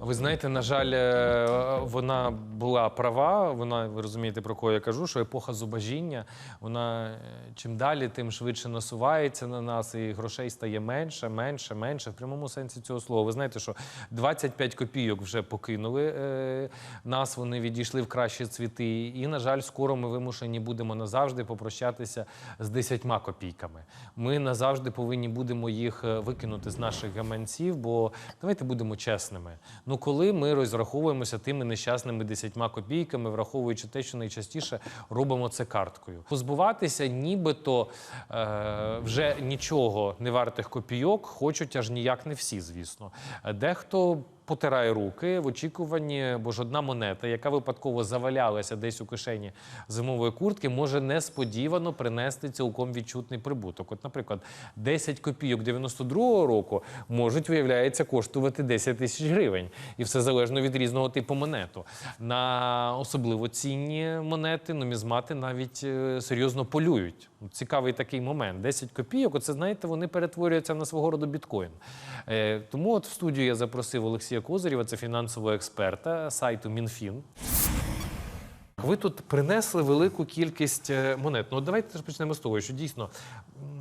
Ви знаєте, на жаль, е, вона була права. Вона, ви розумієте, про кого я кажу, що епоха зубожіння, вона е, чим далі, тим швидше насувається на нас, і грошей стає менше, менше, менше. В прямому сенсі цього слова. Ви знаєте, що 25 копійок вже покинули е, нас, вони відійшли в кращі цвіти. І, на жаль, скоро ми вимушені будемо назавжди попрощатися з 10 копійками. Ми назавжди повинні будемо їх викинути з наших гаманців, бо давайте будемо чесними. Ну коли ми розраховуємося тими нещасними 10 копійками, враховуючи те, що найчастіше робимо це карткою. Позбуватися нібито е, вже нічого не вартих копійок хочуть аж ніяк не всі, звісно. Дехто потирає руки в очікуванні, бо ж одна монета, яка випадково завалялася десь у кишені зимової куртки, може несподівано принести цілком відчутний прибуток. От, наприклад, 10 копійок 92-го року можуть, виявляється, коштувати 10 тисяч гривень. І все залежно від різного типу монету. На особливо цінні монети, нумізмати навіть е, серйозно полюють. Цікавий такий момент. 10 копійок, оце знаєте, вони перетворюються на свого роду біткоін. Е, тому от в студію я запросив Олексія Козирєва, це фінансового експерта сайту Мінфін. Ви тут принесли велику кількість е, монет. Ну, давайте почнемо з того, що дійсно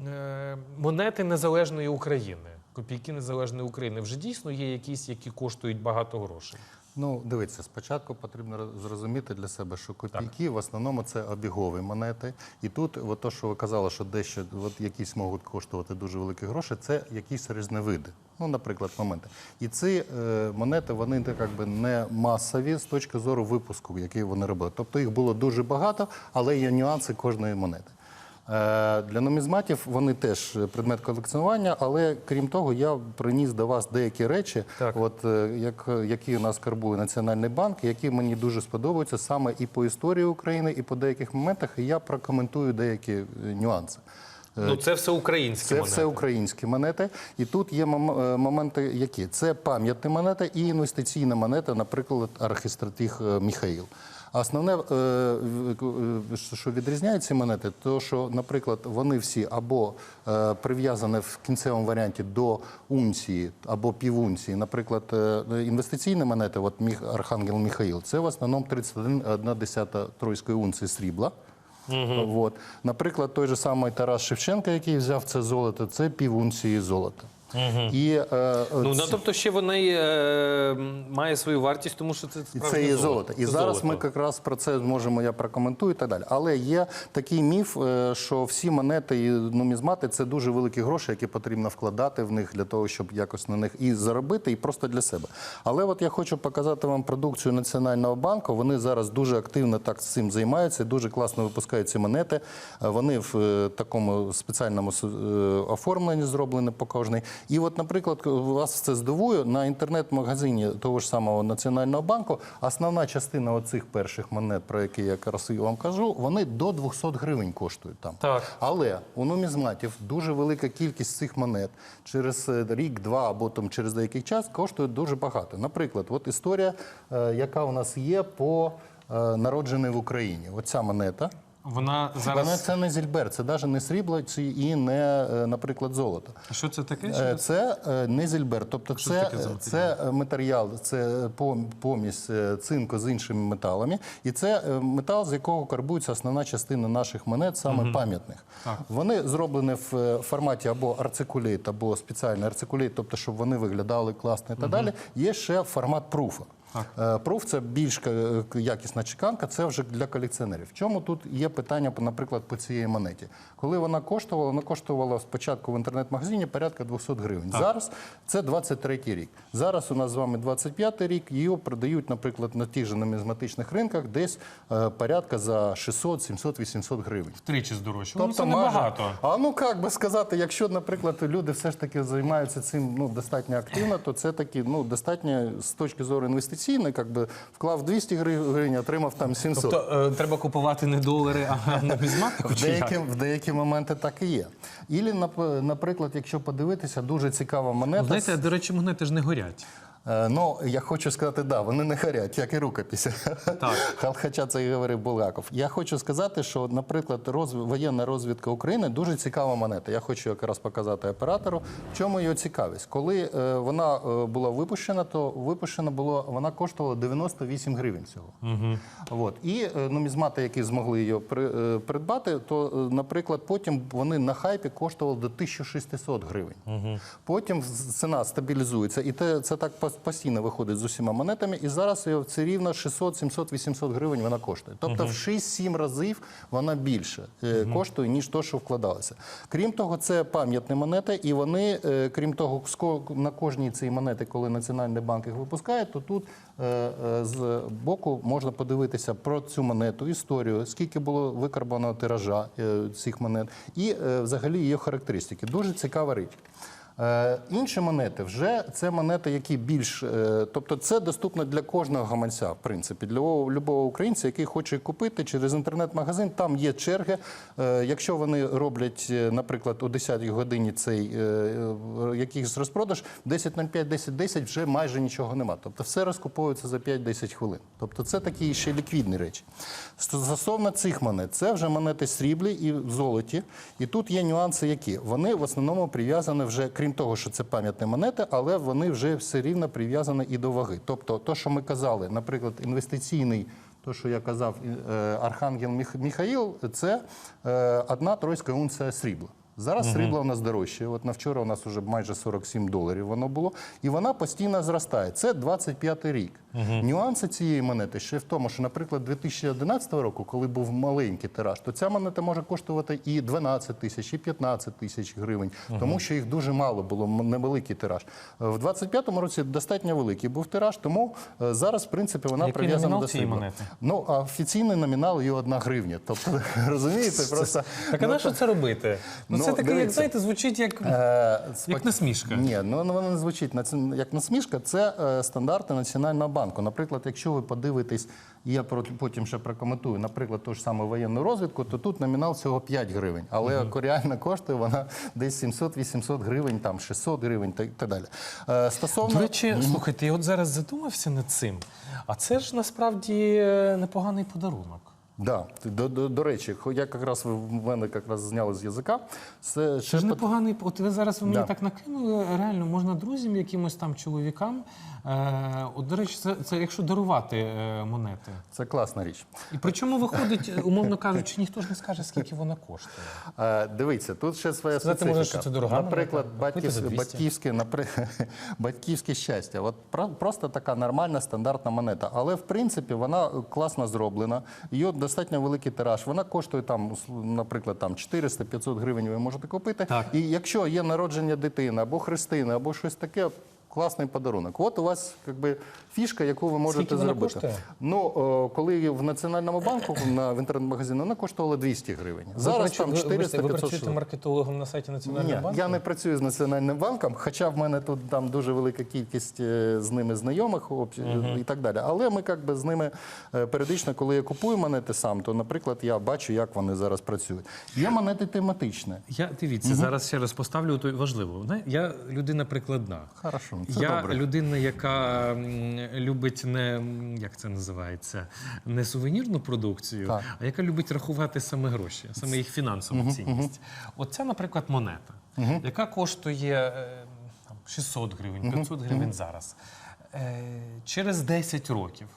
е, монети незалежної України, копійки незалежної України вже дійсно є якісь, які коштують багато грошей. Ну, дивіться, спочатку потрібно зрозуміти для себе, що копійки в основному це обігові монети. І тут, от то, що ви казали, що дещо от якісь можуть коштувати дуже великі гроші, це якісь різновиди. Ну, наприклад, моменти. І ці е, монети вони так, якби не масові з точки зору випуску, який вони робили. Тобто їх було дуже багато, але є нюанси кожної монети. Е, Для нумізматів вони теж предмет колекціонування, але крім того, я приніс до вас деякі речі, Так. от е, як, які у нас карбує Національний банк, які мені дуже сподобаються саме і по історії України, і по деяких моментах. І я прокоментую деякі е, нюанси. Ну, це все українські Це монети. все українські монети. І тут є мом- моменти, які це пам'ятні монети і інвестиційна монета, наприклад, архістратіг Міхаїл. А Основне, е, е, що відрізняє ці монети, то що, наприклад, вони всі або е, прив'язані в кінцевому варіанті до унції або півунції. Наприклад, інвестиційні монети, от Міх- Архангел Міхаїл, це в основному 31,1 тройської унції срібла. Вот. Наприклад, той же самий Тарас Шевченко, який взяв це золото, це півунції золота. І, е, Ну, ці- ну, тобто ще вона і, е, має свою вартість, тому що це І справжнє це є золото. І Це зараз золото. ми якраз про це зможемо, я прокоментую і так далі. Але є такий міф, е, що всі монети і нумізмати це дуже великі гроші, які потрібно вкладати в них для того, щоб якось на них і заробити, і просто для себе. Але от я хочу показати вам продукцію Національного банку. Вони зараз дуже активно так з цим займаються, дуже класно випускають ці монети. Е, Вони в е, такому спеціальному с- е, оформленні зроблені по кожній. І от, наприклад, вас це здивує на інтернет-магазині того ж самого Національного банку. Основна частина оцих перших монет, про які я красиво вам кажу, вони до 200 гривень коштують там. Так. Але у нумізматів дуже велика кількість цих монет через е, рік, два або там через деякий час коштують дуже багато. Наприклад, от історія, е, яка у нас є по е, народженій в Україні. Оця монета. Вона Вона це не зільбер, це навіть не срібло ці- і не, е, наприклад, золото. Що це таке? Е, Це е, не зільбер, тобто Що це, це е, матеріал, це помість цинку з іншими металами, і це метал, з якого карбується основна частина наших монет, саме пам'ятних. Вони зроблені в форматі або арцикулейт, або спеціальний арцикулейт, тобто щоб вони виглядали класно і так далі. Є ще формат пруфа. Е, Пруф це більш е, якісна чеканка, це вже для колекціонерів. В чому тут є питання, наприклад, по цієї монеті? Коли вона коштувала, вона коштувала спочатку в інтернет-магазині порядка 200 гривень. Зараз це 23 рік. Зараз у нас з вами 25 рік, її продають, наприклад, на тих же нумізматичних ринках десь е, порядка за 600, 700, 800 гривень. Втричі здорожчало. Тобто ну, це майже- небагато. А ну як би сказати, якщо, наприклад, люди все ж таки займаються цим ну, достатньо активно, то це таки ну, достатньо з точки зору інвестиційної, як би вклав 200 гривень, отримав там 700. Тобто е, треба купувати не долари, а нумізматику? В деякі, в деякі моменти так і є. Ілі, наприклад, якщо подивитися, дуже цікава монета. Ну, Знаєте, до речі, монети ж не горять. Е, Ну, я хочу сказати, да, вони не харять, як і рукописи. Так. Хоча це і говорив Булгаков. Я хочу сказати, що, наприклад, розв... воєнна розвідка України дуже цікава монета. Я хочу якраз показати оператору, в чому її цікавість. Коли е, вона е, була випущена, то випущена було, вона коштувала 98 гривень всього. Угу. От. І е, нумізмати, які змогли її при- е, придбати, то, е, наприклад, потім вони на хайпі коштували до 1600 гривень. Угу. Потім ціна стабілізується, і те, це так пос- постійно виходить з усіма монетами. І зараз це рівно 600, 700, 800 гривень вона коштує. Тобто в 6-7 разів вона більше е, коштує, ніж то, що вкладалося. Крім того, це пам'ятні монети, і вони, е, крім того, на кожній цій монети, коли Національний банк їх випускає, то тут е, е, з боку можна подивитися про цю монету, історію, скільки було викарбовано тиража е, цих монет, і е, взагалі її характеристики. Дуже цікава річ. Е, інші монети вже це монети, які більш, е, тобто це доступно для кожного гаманця, в принципі, для любого українця, який хоче купити через інтернет-магазин. Там є черги. Е, якщо вони роблять, наприклад, о 10-й годині цей якийсь розпродаж, 10.05, 10.10 вже майже нічого нема. Тобто все розкуповується за 5-10 хвилин. Тобто це такі ще ліквідні речі. Стосовно цих монет, це вже монети сріблі і золоті. І тут є нюанси, які вони в основному прив'язані вже, крім того, що це пам'ятні монети, але вони вже все рівно прив'язані і до ваги. Тобто, то, що ми казали, наприклад, інвестиційний. То, що я казав, е, Архангел Міхаїл, це е, одна тройська унція срібла. Зараз срібло у нас дорожче. От на вчора у нас вже майже 47 доларів воно було, і вона постійно зростає. Це 25 рік. Нюанси цієї монети ще в тому, що, наприклад, 2011 року, коли був маленький тираж, то ця монета може коштувати і 12 тисяч, і 15 тисяч гривень, тому що їх дуже мало було, невеликий тираж. В 25-му році достатньо великий був тираж, тому е, зараз, в принципі, вона Який прив'язана до цієї монети? Ну, а офіційний номінал є 1 гривня. Тобто, розумієте, просто Так а на що це робити? Ну, Ну, це таке, як знаєте, звучить як, Е, як насмішка. Ні, ну ну, воно не звучить як насмішка. Це е, стандарти Національного банку. Наприклад, якщо ви подивитесь, я про- потім ще прокоментую, наприклад, ту ж саму воєнну розвідку, то тут номінал всього 5 гривень. Але реально коштує вона десь 700-800 гривень, там 600 гривень та й так далі. Е, Стосовно До речі, слухайте, я от зараз задумався над цим. А це ж насправді е, непоганий подарунок. Да, до, до, до речі, я якраз ви в мене якраз зняли з язика. Це Це ще ж пот- непоганий. От ви зараз ви мені Да. так накинули. Реально можна друзям, якимось там чоловікам. Е, от, до речі, це, це якщо дарувати е, монети. це класна річ. І причому виходить, умовно кажучи, ніхто ж не скаже, скільки вона коштує. Е, Дивіться, тут ще своя Сказати специфіка. можна, що це дорога Наприклад, монета, купити за батьківське, 200. батьківське, напри- батьківське щастя. От про- просто така нормальна стандартна монета. Але в принципі вона класно зроблена. Її достатньо великий тираж. Вона коштує там, наприклад, там 400-500 гривень. Ви можете купити. Так. І якщо є народження дитини або хрестини, або щось таке. Класний подарунок. От у вас якби фішка, яку ви можете Скільки вона зробити. коштує? Ну о, коли в національному банку на в інтернет-магазині вона коштувала 200 гривень. Зараз там 400 ви, ви 500 працюєте маркетологом на сайті Національного ні, банку? я не працюю з національним банком, хоча в мене тут там дуже велика кількість е, з ними знайомих об- і так далі. Але ми як би з ними е, періодично, коли я купую монети сам, то, наприклад, я бачу, як вони зараз працюють. Є монети тематичні. Я дивіться, зараз ще раз поставлю то важливо. Зна- Я людина прикладна. Хорошо, це я добре. людина, яка любить не як це називається, не сувенірну продукцію, Так. а яка любить рахувати саме гроші, саме їх фінансову цінність. От ця, наприклад, монета, яка коштує е, там, 600 гривень, 500 гривень зараз. Е, Через 10 років.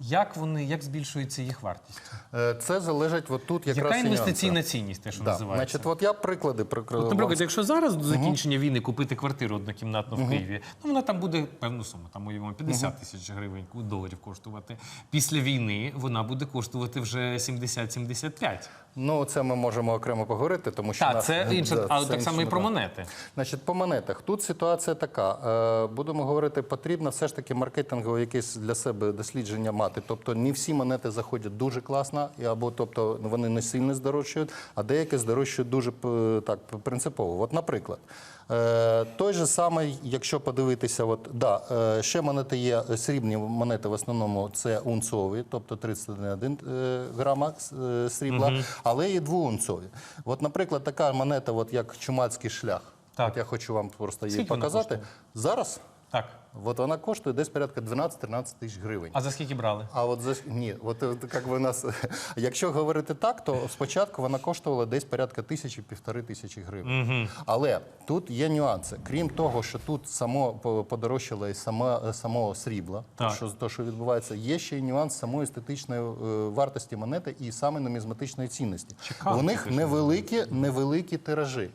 Як вони, як збільшується їх вартість? Е, Це залежить от тут якраз Яка нюанси. інвестиційна цінність, те, що Да. називається? Значить, от я приклади прикрив. От, наприклад, якщо зараз до закінчення війни купити квартиру однокімнатну в Києві, ну вона там буде певну суму, там уявимо 50 тисяч гривень доларів коштувати. Після війни вона буде коштувати вже 70-75. Ну, це ми можемо окремо поговорити, тому що Так, нас- це інше, Да, але це так само і про монети. Значить, по монетах тут ситуація така. Е, будемо говорити, потрібно все ж таки маркетингове якесь для себе дослідження мати. Тобто не всі монети заходять дуже класно, або тобто вони не сильно здорожчують, а деякі здорожчують дуже п- так принципово. От, наприклад. Е, той же самий, якщо подивитися, от да, е, ще монети є срібні монети, в основному це унцові, тобто 31 е, грама срібла, срібла, але і двоунцові. От, наприклад, така монета, от як чумацький шлях. Так. От я хочу вам просто її Скільки показати. Зараз Так. От вона коштує десь порядка 12-13 тисяч гривень. А за скільки брали? А от за ні, от е, як ви нас, якщо говорити так, то спочатку вона коштувала десь порядка тисячі півтори тисячі гривень. Але тут є нюанси. Крім того, що тут само по- подорожчало і сама само срібло, Так. що то, що відбувається, є ще й нюанс самої естетичної е, вартості монети і саме нумізматичної цінності. Цікаво, У них невеликі, невеликі тиражі.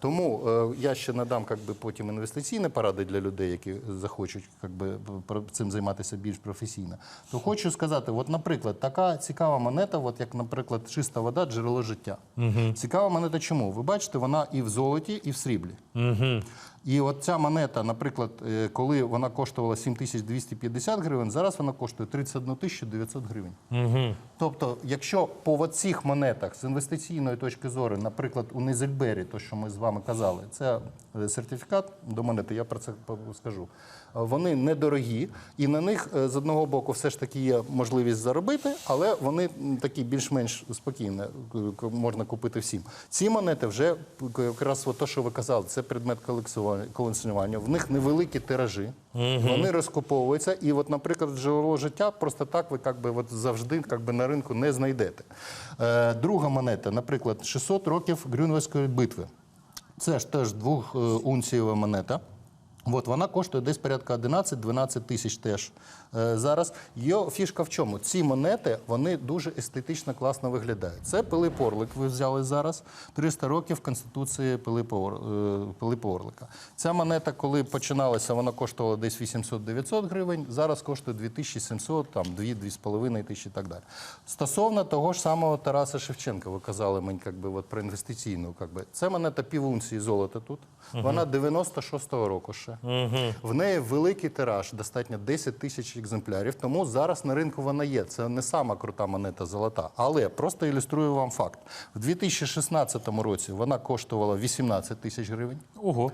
Тому е, я ще надам как би, потім інвестиційні поради для людей, які захочуть как би, про- цим займатися більш професійно. То хочу сказати, от, наприклад, така цікава монета, от як, наприклад, чиста вода, джерело життя. Цікава монета чому? Ви бачите, вона і в золоті, і в сріблі. І от ця монета, наприклад, е, коли вона коштувала 7250 гривень, зараз вона коштує 31 900 гривень. Тобто, якщо по цих монетах з інвестиційної точки зору, наприклад, у Незельбері, то що ми з вами казали, це е, сертифікат до монети, я про це скажу. Е, Вони недорогі, і на них е, з одного боку все ж таки є можливість заробити, але вони такі більш-менш спокійно е, можна купити всім. Ці монети вже якраз от те, що ви казали, це предмет колекціонування-. В них невеликі тиражі, вони розкуповуються. І, от, наприклад, джерело життя просто так ви как би, от, завжди би, на ринку не знайдете. Е, друга монета, наприклад, 600 років Грюнвельської битви. Це ж теж двохунцієва монета. От вона коштує десь порядка 11-12 тисяч теж е, зараз. Її фішка в чому? Ці монети вони дуже естетично класно виглядають. Це Пилип Орлик. Ви взяли зараз 300 років Конституції Пилипа, е, Пилипа Орлика. Ця монета, коли починалася, вона коштувала десь 800-900 гривень. Зараз коштує 2700, там 2-2,5 тисячі і так далі. Стосовно того ж самого Тараса Шевченка, ви казали мені как би, от, про інвестиційну. Как би. Це монета півунції золота тут. Вона 96-го року ще. В неї великий тираж, достатньо 10 тисяч екземплярів. Тому зараз на ринку вона є. Це не сама крута монета золота. Але просто ілюструю вам факт. В 2016 році вона коштувала 18 тисяч гривень. Ого.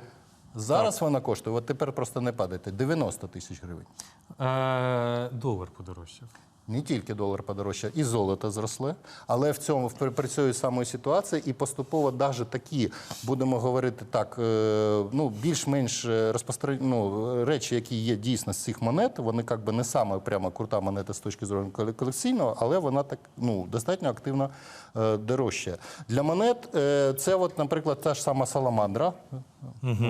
Зараз вона коштує, от тепер просто не падайте, 90 тисяч гривень. Е, долар подорожчав. Не тільки долар подорожчав, і золото зросло, але в цьому при цієї самої ситуації і поступово навіть такі, будемо говорити так, е, ну більш-менш розпостран... ну, речі, які є дійсно з цих монет, вони як би не саме прямо крута монета з точки зору коле- колекційного, але вона так ну достатньо активно е, дорожча. Для монет е, це, от, наприклад, та ж сама саламандра.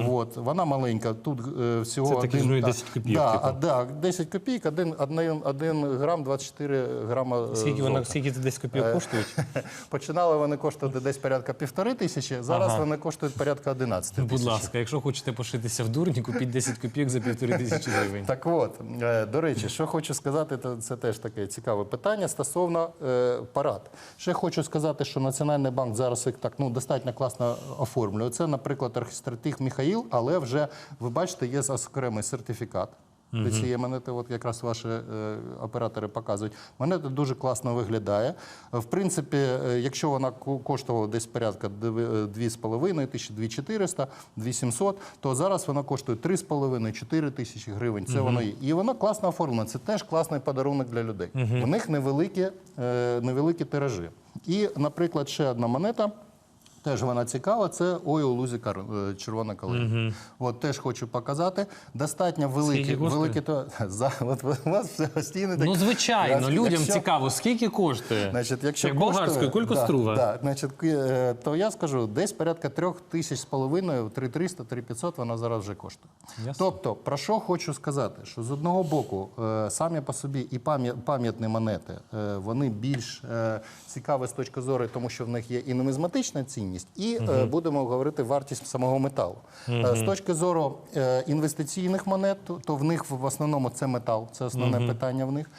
От, вона маленька. Тут е, всього Це такі один, ж, ну, 10 копійок, Да, типу. а, да, 10 копійок, один, один, один грам 24 грама. е, Скільки вона, золота. скільки це десь копійок коштують? Починали вони коштувати десь порядка півтори тисячі, зараз Ага. вони коштують порядка 11 тисяч. Будь ласка, якщо хочете пошитися в дурні, купіть 10 копійок за півтори тисячі гривень. Так от, е, до речі, що хочу сказати, то це теж таке цікаве питання стосовно е, парад. Ще хочу сказати, що Національний банк зараз їх так ну достатньо класно оформлює. Це, наприклад, архістратиг Міхаїл, але вже ви бачите, є окремий сертифікат. До цієї монети, от якраз ваші е, оператори показують. Монета дуже класно виглядає. В принципі, е, якщо вона коштувала десь порядка 2,5 тисячі, 2,400, 2,700, то зараз вона коштує 3,5-4 тисячі гривень. Це воно є. І вона класно оформлена. Це теж класний подарунок для людей. У них невеликі, е, невеликі тиражі. І, наприклад, ще одна монета. Теж вона цікава, це ой у лузі кар- е, червона калина. От теж хочу показати. Достатньо великі, великі то за от у вас все постійно Ну, звичайно, Якщо- людям якщо- цікаво, скільки коштує? Значить, якщо Як болгарською, кілько да, струва? Да, значить, е, то я скажу, десь порядка трьох тисяч з половиною, 3300, 3500 вона зараз вже коштує. Ясно. Тобто, про що хочу сказати, що з одного боку, е, самі по собі і пам'ятні монети, вони більш цікаві з точки зору, тому що в них є і нумізматична цінність, і е, будемо говорити вартість самого металу. Е, З точки зору е, інвестиційних монет, то- в них в основному це метал, це основне питання в них.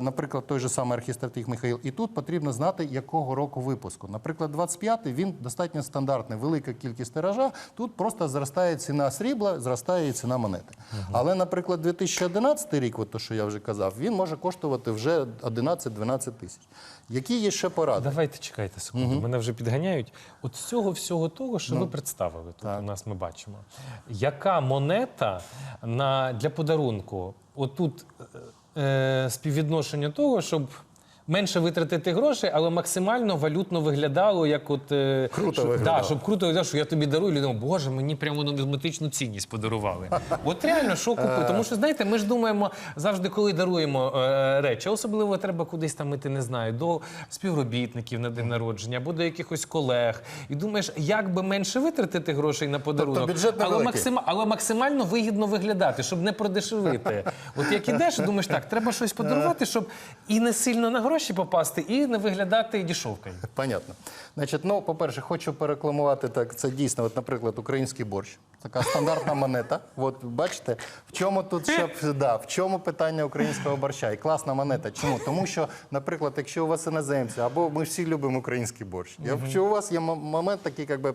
Наприклад, той же самий архістратиг Михаїл. І тут потрібно знати, якого року випуску. Наприклад, 25-й він достатньо стандартний, велика кількість тиража. Тут просто зростає ціна срібла, зростає і ціна монети. Але, наприклад, 2011 рік, от то, що я вже казав, він може коштувати вже 11-12 тисяч. Які є ще поради? Давайте чекайте секунду. Мене вже підганяють. От з цього всього того, що Ну, ви представили тут у нас, ми бачимо. Яка монета на, для подарунку? Отут е, е, співвідношення того, щоб Менше витратити грошей, але максимально валютно виглядало, як от е, Круто щоб, виглядало. Да, щоб круто виглядало, що я тобі дарую, людина, боже, мені прямо нумізматичну цінність подарували. От реально, що купити? Тому що знаєте, ми ж думаємо завжди, коли даруємо е, речі, особливо треба кудись там іти, не знаю, до співробітників на день народження або до якихось колег. І думаєш, як би менше витратити грошей на подарунок, Тобто бюджет але, невеликий. максима, але максимально вигідно виглядати, щоб не продешевити. От як ідеш, думаєш, так, треба щось подарувати, щоб і не сильно на гроші попасти, і не виглядати дешевкою. Понятно. Значить, ну, по-перше, хочу перекламувати так. Це дійсно, от, наприклад, український борщ. Така стандартна монета. От бачите, в чому тут ще да, в чому питання українського борща? І класна монета. Чому? Тому що, наприклад, якщо у вас іноземці, або ми всі любимо український борщ. Якщо у вас є момент такий, якби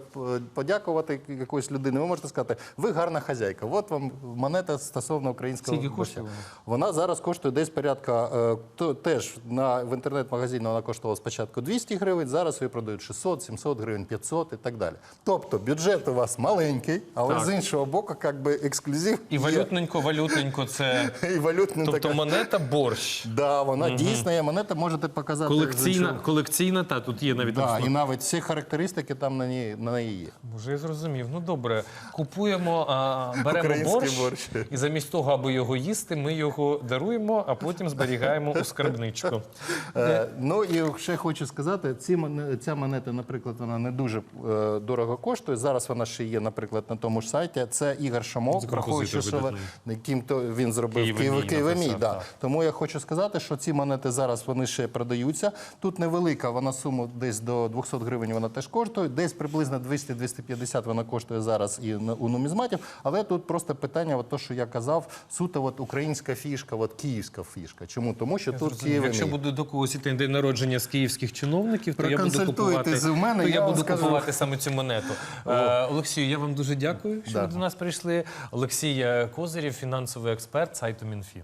подякувати якоїсь людини, ви можете сказати, ви гарна хазяйка. От вам монета стосовно українського борща. Вона зараз коштує десь порядка, е, то, теж на, в інтернет-магазині вона коштувала спочатку 200 гривень, зараз її продають 600, 700 гривень, 500 і так далі. Тобто бюджет у вас маленький, але Так. з іншого боку, як би ексклюзив І є. валютненько, валютненько це. і валютна Тобто така. монета борщ. Да, вона дійсна є монета, можете показати. Колекційна, колекційна, та тут є навіть Да, і навіть всі характеристики там на ній, на неї є. Боже, я зрозумів. Ну добре, купуємо, а, беремо Український борщ, борщ. і замість того, аби його їсти, ми його даруємо, а потім зберігаємо у скарбничку. Е, ну і ще хочу сказати, ці ця монета, наприклад, вона не дуже е, дорого коштує. Зараз вона ще є, наприклад, на тому ж сайті. Це Ігор Шамов, враховуючи, що яким то він зробив Києві Києві, Мій Києві Мій, написав, да. Тому я хочу сказати, що ці монети зараз вони ще продаються. Тут невелика, вона суму десь до 200 гривень вона теж коштує. Десь приблизно 200-250 вона коштує зараз і на- у нумізматів. Але тут просто питання, от то, що я казав, суто от українська фішка, от київська фішка. Чому? Тому що тут Зрозумів. Києві Якщо буду до когось іти на день народження з київських чиновників, то я буду купувати, з мене, то я я буду скажу. купувати саме цю монету. Е, Олексію, я вам дуже дякую, що Да. ви до нас прийшли. Олексій Козирів, фінансовий експерт сайту Мінфін.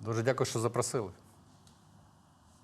Дуже дякую, що запросили.